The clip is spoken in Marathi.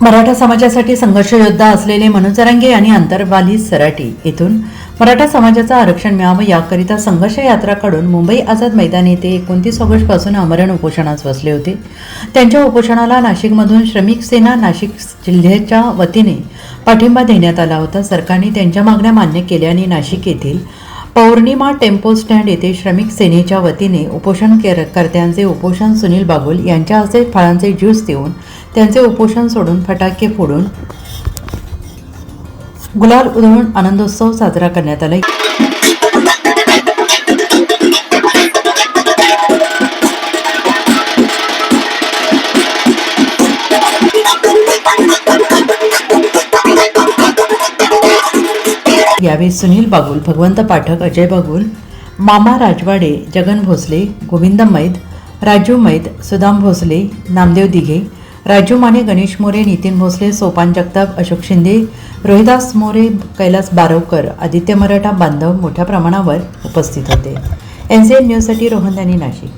मराठा समाजासाठी संघर्ष योद्धा असलेले मनोज आणि यांनी अंतरवाली सराटी येथून मराठा समाजाचं आरक्षण मिळावं याकरिता संघर्ष यात्रा काढून मुंबई आझाद मैदान येथे एकोणतीस ऑगस्टपासून आमरण उपोषणास बसले होते. त्यांच्या उपोषणाला नाशिकमधून श्रमिक सेना नाशिक जिल्ह्याच्या वतीने पाठिंबा देण्यात आला होता. सरकारने त्यांच्या मागण्या मान्य केल्याने नाशिक येथील पौर्णिमा टेम्पो स्टँड येथे श्रमिक सेनेच्या वतीने उपोषण कर्त्यांचे उपोषण सुनील बागुल यांच्या हस्ते फळांचे ज्यूस देऊन त्यांचे उपोषण सोडून फटाके फोडून गुलाल उधळून आनंदोत्सव साजरा करण्यात आला. यावेळी सुनील बागुल भगवंत पाठक अजय बागुल मामा राजवाडे जगन भोसले गोविंद मैद राजू मैद सुदाम भोसले नामदेव दिघे राजू माने गणेश मोरे नितीन भोसले सोपान जगताप अशोक शिंदे रोहिदास मोरे कैलास बारवकर आदित्य मराठा बांधव मोठ्या प्रमाणावर उपस्थित होते. एन सी एन न्यूजसाठी रोहन यांनी नाशिक.